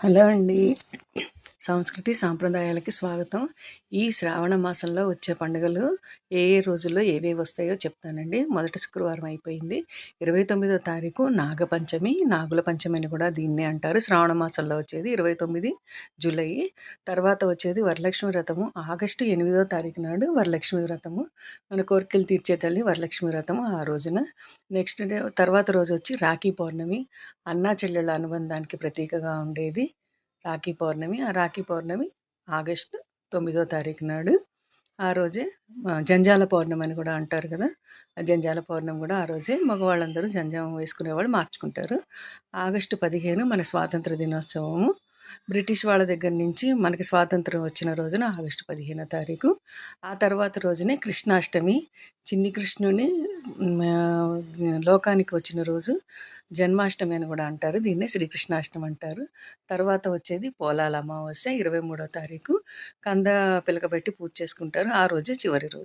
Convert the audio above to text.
Hello అండి. సంస్కృతి సాంప్రదాయాలకి స్వాగతం. ఈ శ్రావణ మాసంలో వచ్చే పండుగలు ఏ ఏ రోజుల్లో ఏవేవి వస్తాయో చెప్తానండి. మొదటి శుక్రవారం అయిపోయింది. ఇరవై తొమ్మిదో తారీఖు నాగపంచమి నాగుల పంచమి అని కూడా దీన్నే అంటారు. శ్రావణ మాసంలో వచ్చేది ఇరవై తొమ్మిది జూలై. తర్వాత వచ్చేది వరలక్ష్మి వ్రతము. ఆగస్టు ఎనిమిదో తారీఖు నాడు వరలక్ష్మి వ్రతము. మన కోరికలు తీర్చే తల్లి వరలక్ష్మి వ్రతము ఆ రోజున. నెక్స్ట్ డే తర్వాత రోజు వచ్చి రాఖీ పౌర్ణమి. అన్నా చెల్లెళ్ళ అనుబంధానికి ప్రతీకగా ఉండేది. రాఖీ పౌర్ణమి ఆ రాఖీ పౌర్ణమి ఆగస్టు తొమ్మిదో తారీఖు నాడు. ఆ రోజే జంజాల పౌర్ణమి అని కూడా అంటారు కదా. ఆ జంజాల పౌర్ణమి కూడా ఆ రోజే మగవాళ్ళందరూ జంజాం వేసుకునేవాళ్ళు మార్చుకుంటారు. ఆగస్టు పదిహేను మన స్వాతంత్ర దినోత్సవము. బ్రిటిష్ వాళ్ళ దగ్గర నుంచి మనకి స్వాతంత్రం వచ్చిన రోజున ఆగస్టు పదిహేనో తారీఖు. ఆ తర్వాత రోజునే కృష్ణాష్టమి. చిన్ని కృష్ణుని లోకానికి వచ్చిన రోజు జన్మాష్టమి అని కూడా అంటారు. దీన్నే శ్రీకృష్ణాష్టమి అంటారు. తర్వాత వచ్చేది పోలాల అమావాస్య ఇరవై మూడో తారీఖు. కంద పిలకబెట్టి పూజ చేసుకుంటారు. ఆ రోజే చివరి రోజు.